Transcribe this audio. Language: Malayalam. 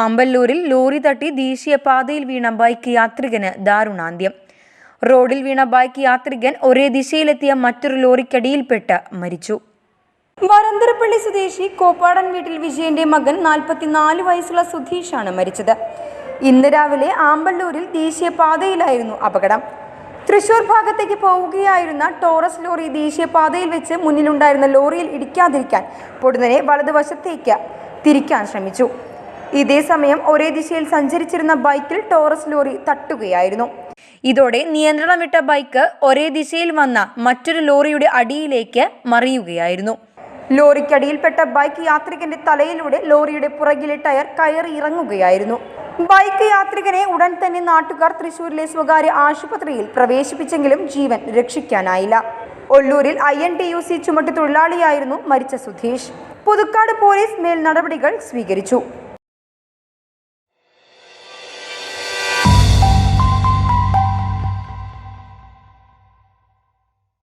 ആമ്പല്ലൂരിൽ ലോറി തട്ടി ദേശീയപാതയിൽ വീണ ബൈക്ക് യാത്രികന് ദാരുണാന്ത്യം. റോഡിൽ വീണ ബൈക്ക് യാത്രികൻ ഒരേ ദിശയിലെത്തിയ മറ്റൊരു ലോറിക്കടിയിൽപ്പെട്ട് മരിച്ചു. വരന്തരപ്പള്ളി സ്വദേശി കോപ്പാടൻ വീട്ടിൽ വിജയന്റെ മകൻ നാൽപ്പത്തിനാല് വയസ്സുള്ള സുധീഷാണ് മരിച്ചത്. ഇന്ന് രാവിലെ ആമ്പല്ലൂരിൽ ദേശീയപാതയിലായിരുന്നു അപകടം. തൃശൂർ ഭാഗത്തേക്ക് പോവുകയായിരുന്ന ടോറസ് ലോറി ദേശീയപാതയിൽ വെച്ച് മുന്നിലുണ്ടായിരുന്ന ലോറിയിൽ ഇടിക്കാതിരിക്കാൻ പൊടുന്നനെ വലതുവശത്തേക്ക് തിരിക്കാൻ ശ്രമിച്ചു. ഇതേ സമയം ഒരേ ദിശയിൽ സഞ്ചരിച്ചിരുന്ന ബൈക്കിൽ ടോറസ് ലോറി തട്ടുകയായിരുന്നു. ഇതോടെ നിയന്ത്രണം വിട്ട ബൈക്ക് ഒരേ ദിശയിൽ വന്ന മറ്റൊരു ലോറിയുടെ അടിയിലേക്ക് മറിയുകയായിരുന്നു. ലോറിക്കടിയിൽപ്പെട്ട ബൈക്ക് യാത്രികന്റെ തലയിലൂടെ ലോറിയുടെ പുറകിലെ ടയർ കയറി ഇറങ്ങുകയായിരുന്നു. ബൈക്ക് യാത്രികനെ ഉടൻ തന്നെ നാട്ടുകാർ തൃശൂരിലെ സ്വകാര്യ ആശുപത്രിയിൽ പ്രവേശിപ്പിച്ചെങ്കിലും ജീവൻ രക്ഷിക്കാനായില്ല. ഒല്ലൂരിൽ I N T U C ചുമട്ട് തൊഴിലാളിയായിരുന്നു മരിച്ച സുധീഷ്. പുതുക്കാട് പോലീസ് മേൽ നടപടികൾ സ്വീകരിച്ചു.